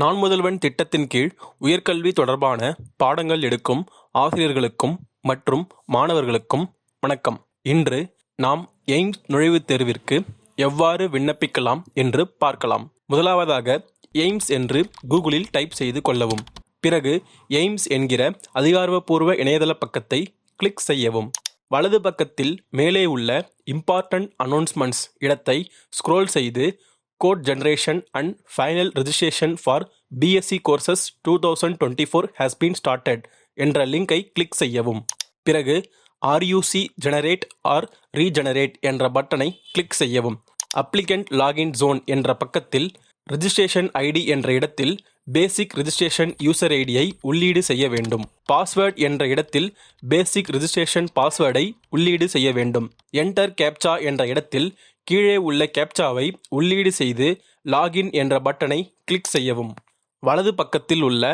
நான் முதல்வன் திட்டத்தின் கீழ் உயர்கல்வி தொடர்பான பாடங்கள் எடுக்கும் ஆசிரியர்களுக்கும் மற்றும் மாணவர்களுக்கும் வணக்கம். இன்று நாம் எய்ம்ஸ் நுழைவுத் தேர்விற்கு எவ்வாறு விண்ணப்பிக்கலாம் என்று பார்க்கலாம். முதலாவதாக எய்ம்ஸ் என்று கூகுளில் டைப் செய்து கொள்ளவும். பிறகு எய்ம்ஸ் என்கிற அதிகாரப்பூர்வ இணையதள பக்கத்தை கிளிக் செய்யவும். வலது பக்கத்தில் மேலே உள்ள இம்பார்ட்டன்ட் அனௌன்ஸ்மெண்ட்ஸ் இடத்தை ஸ்க்ரோல் செய்து code generation and final registration for BSc courses two thousand twenty four has been started என்ற லிங்கை கிளிக் செய்யவும். பிறகு ஆர்யூசி ஜெனரேட் ஆர் ரீஜெனரேட் என்ற பட்டனை கிளிக் செய்யவும். அப்ளிகண்ட் லாகின் ஜோன் என்ற பக்கத்தில் ரிஜிஸ்ட்ரேஷன் ஐடி என்ற இடத்தில் பேசிக் ரிஜிஸ்ட்ரேஷன் யூசர் ஐடியை உள்ளீடு செய்ய வேண்டும். பாஸ்வேர்ட் என்ற இடத்தில் பேசிக் ரிஜிஸ்ட்ரேஷன் பாஸ்வேர்டை உள்ளீடு செய்ய வேண்டும். என்டர் கேப்சா என்ற இடத்தில் கீழே உள்ள கேப்சாவை உள்ளீடு செய்து லாகின் என்ற பட்டனை கிளிக் செய்யவும். வலது பக்கத்தில் உள்ள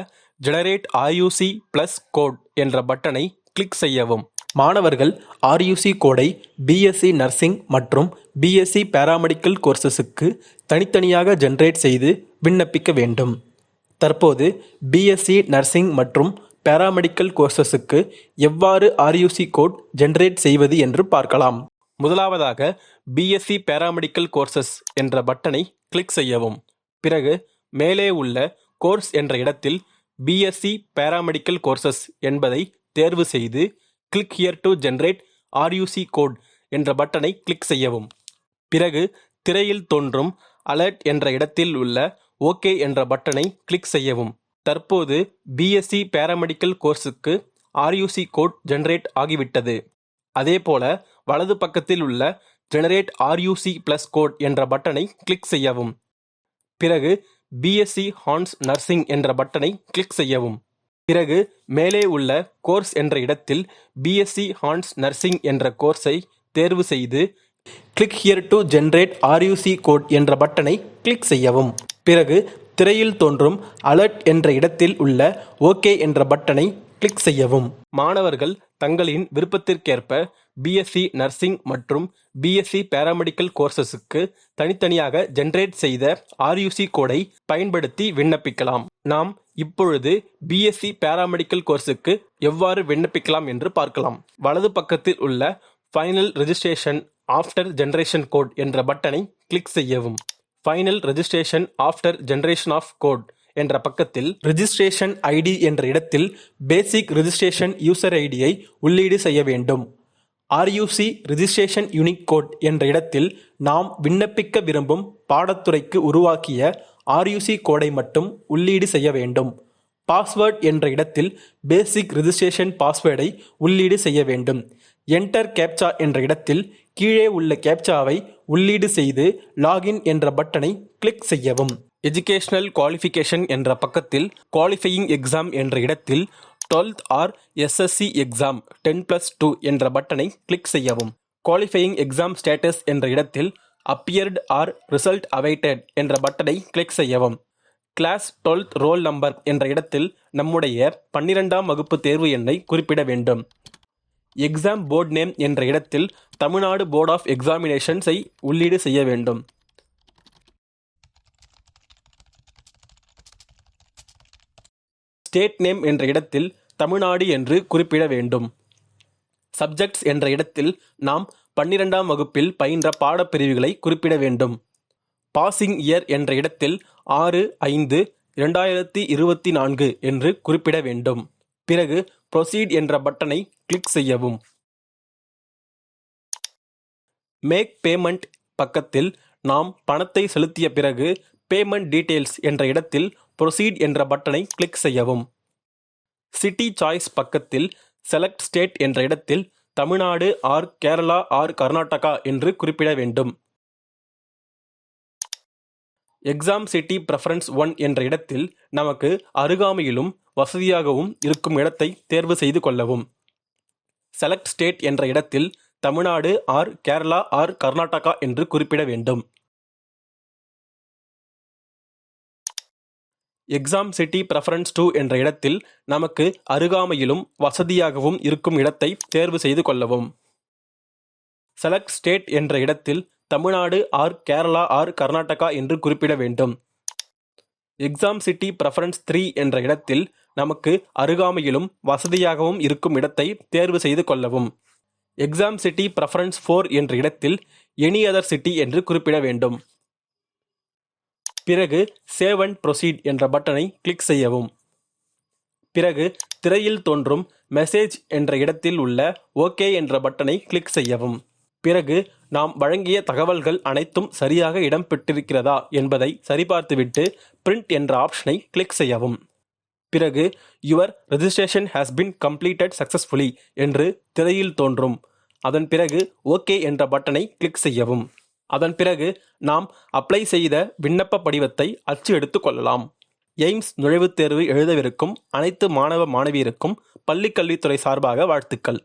ஜெனரேட் ஆர்யூசி ப்ளஸ் கோட் என்ற பட்டனை கிளிக் செய்யவும். மாணவர்கள் ஆர்யூசி கோடை பிஎஸ்சி நர்சிங் மற்றும் பிஎஸ்சி பேராமெடிக்கல் கோர்சஸுக்கு தனித்தனியாக ஜென்ரேட் செய்து விண்ணப்பிக்க வேண்டும். தற்போது பிஎஸ்சி நர்சிங் மற்றும் பேராமெடிக்கல் கோர்சஸுக்கு எவ்வாறு ஆர்யூசி கோட் ஜென்ரேட் செய்வது என்று பார்க்கலாம். முதலாவதாக பிஎஸ்சி பேராமெடிக்கல் கோர்சஸ் என்ற பட்டனை கிளிக் செய்யவும். பிறகு மேலே உள்ள கோர்ஸ் என்ற இடத்தில் பிஎஸ்சி பேராமெடிக்கல் கோர்சஸ் என்பதை தேர்வு செய்து click here to generate RUC code என்ற பட்டனை கிளிக் செய்யவும். பிறகு திரையில் தோன்றும் அலர்ட் என்ற இடத்தில் உள்ள ஓகே என்ற பட்டனை கிளிக் செய்யவும். தற்போது பிஎஸ்சி பேராமெடிக்கல் கோர்ஸுக்கு ஆர்யூசி கோட் ஜென்ரேட் ஆகிவிட்டது. அதேபோல வலது பக்கத்தில் உள்ள ஜெனரேட் ஆர்யூசி ப்ளஸ் கோட் என்ற பட்டனை கிளிக் செய்யவும். பிறகு பிஎஸ்சி ஹான்ஸ் நர்சிங் என்ற பட்டனை கிளிக் செய்யவும். பிறகு மேலே உள்ள கோர்ஸ் என்ற இடத்தில் பிஎஸ்சி ஹான்ஸ் நர்சிங் என்ற கோர்ஸை தேர்வு செய்து click here to generate RUC code என்ற பட்டனை கிளிக் செய்யவும். பிறகு திரையில் தோன்றும் அலர்ட் என்ற இடத்தில் உள்ள ஓகே என்ற பட்டனை கிளிக் செய்யவும். மாணவர்கள் தங்களின் விருப்பத்திற்கேற்ப பிஎஸ்சி நர்சிங் மற்றும் பிஎஸ்சி பேராமெடிக்கல் கோர்சஸுக்கு தனித்தனியாக ஜென்ரேட் செய்த ஆர்யூசி கோடை பயன்படுத்தி விண்ணப்பிக்கலாம். நாம் இப்பொழுது பிஎஸ்சி பேராமெடிக்கல் கோர்ஸுக்கு எவ்வாறு விண்ணப்பிக்கலாம் என்று பார்க்கலாம். வலது பக்கத்தில் உள்ள final registration after generation code என்ற பட்டனை கிளிக் செய்யவும். Final registration after generation of code என்ற பக்கத்தில் ரிஜிஸ்ட்ரேஷன் ஐடி என்ற இடத்தில் பேசிக் ரிஜிஸ்ட்ரேஷன் யூசர் ஐடியை உள்ளீடு செய்ய வேண்டும். ஆர்யூசி ரிஜிஸ்ட்ரேஷன் யூனிக் கோட் என்ற இடத்தில் நாம் விண்ணப்பிக்க விரும்பும் பாடத்துறைக்கு உருவாக்கிய ஆர்யூசி கோடை மட்டும் உள்ளீடு செய்ய வேண்டும். பாஸ்வேர்ட் என்ற இடத்தில் பேசிக் ரிஜிஸ்ட்ரேஷன் பாஸ்வேர்டை உள்ளீடு செய்ய வேண்டும். என்டர் கேப்சா என்ற இடத்தில் கீழே உள்ள கேப்சாவை உள்ளீடு செய்து லாகின் என்ற பட்டனை கிளிக் செய்யவும். எஜுகேஷனல் குவாலிஃபிகேஷன் என்ற பக்கத்தில் குவாலிஃபையிங் எக்ஸாம் என்ற இடத்தில் twelfth or SSC exam ten plus two என்ற பட்டனை கிளிக் செய்யவும். குவாலிஃபையிங் எக்ஸாம் ஸ்டேட்டஸ் என்ற இடத்தில் அப்பியர்டு ஆர் ரிசல்ட் அவைட்டட் என்ற பட்டனை கிளிக் செய்யவும். கிளாஸ் டுவெல்த் ரோல் நம்பர் என்ற இடத்தில் நம்முடைய பன்னிரெண்டாம் வகுப்பு தேர்வு எண்ணை குறிப்பிட வேண்டும். எக்ஸாம் போர்ட் நேம் என்ற இடத்தில் தமிழ்நாடு போர்ட் ஆஃப் எக்ஸாமினேஷன்ஸை உள்ளீடு செய்ய வேண்டும். ஸ்டேட் நேம் என்ற இடத்தில் தமிழ்நாடு என்று குறிப்பிட வேண்டும். சப்ஜெக்ட்ஸ் என்ற இடத்தில் நாம் பன்னிரெண்டாம் வகுப்பில் பயின்ற பாடப்பிரிவுகளை குறிப்பிட வேண்டும். பாசிங் இயர் என்ற இடத்தில் ஆறு ஐந்து இரண்டாயிரத்தி இருபத்தி நான்கு என்று குறிப்பிட வேண்டும். பிறகு ப்ரொசீட் என்ற பட்டனை கிளிக் செய்யவும். மேக் பேமெண்ட் பக்கத்தில் நாம் பணத்தை செலுத்திய பிறகு பேமெண்ட் டீட்டெயில்ஸ் என்ற இடத்தில் ப்ரொசீட் என்ற பட்டனை கிளிக் செய்யவும். சிட்டி சாய்ஸ் பக்கத்தில் செலக்ட் ஸ்டேட் என்ற இடத்தில் தமிழ்நாடு ஆர் கேரளா ஆர் கர்நாடகா என்று குறிப்பிட வேண்டும். எக்ஸாம் சிட்டி ப்ரெஃபரன்ஸ் ஒன் என்ற இடத்தில் நமக்கு அருகாமையிலும் வசதியாகவும் இருக்கும் இடத்தை தேர்வு செய்து கொள்ளவும். செலக்ட் ஸ்டேட் என்ற இடத்தில் தமிழ்நாடு ஆர் கேரளா ஆர் கர்நாடகா என்று குறிப்பிட வேண்டும். எக்ஸாம் சிட்டி ப்ரெஃபரன்ஸ் டூ என்ற இடத்தில் நமக்கு அருகாமையிலும் வசதியாகவும் இருக்கும் இடத்தை தேர்வு செய்து கொள்ளவும். செலக்ட் ஸ்டேட் என்ற இடத்தில் தமிழ்நாடு ஆர் கேரளா ஆர் கர்நாடகா என்று குறிப்பிட வேண்டும். எக்ஸாம் சிட்டி ப்ரெஃபரன்ஸ் த்ரீ என்ற இடத்தில் நமக்கு அருகாமையிலும் வசதியாகவும் இருக்கும் இடத்தை தேர்வு செய்து கொள்ளவும். எக்ஸாம் சிட்டி ப்ரெஃபரன்ஸ் ஃபோர் என்ற இடத்தில் எனி அதர் சிட்டி என்று குறிப்பிட வேண்டும். பிறகு சேவ் அண்ட் ப்ரொசீட் என்ற பட்டனை கிளிக் செய்யவும். பிறகு திரையில் தோன்றும் மெசேஜ் என்ற இடத்தில் உள்ள ஓகே என்ற பட்டனை கிளிக் செய்யவும். பிறகு நாம் வழங்கிய தகவல்கள் அனைத்தும் சரியாக இடம்பெற்றிருக்கிறதா என்பதை சரிபார்த்துவிட்டு பிரிண்ட் என்ற ஆப்ஷனை கிளிக் செய்யவும். பிறகு your registration has been completed successfully என்று திரையில் தோன்றும். அதன் பிறகு ஓகே என்ற பட்டனை கிளிக் செய்யவும். அதன் பிறகு நாம் அப்ளை செய்த விண்ணப்ப படிவத்தை அச்சு எடுத்துக் கொள்ளலாம். எய்ம்ஸ் நுழைவுத் தேர்வு எழுதவிருக்கும் அனைத்து மாணவ மாணவியருக்கும் பள்ளிக்கல்வித்துறை சார்பாக வாழ்த்துக்கள்.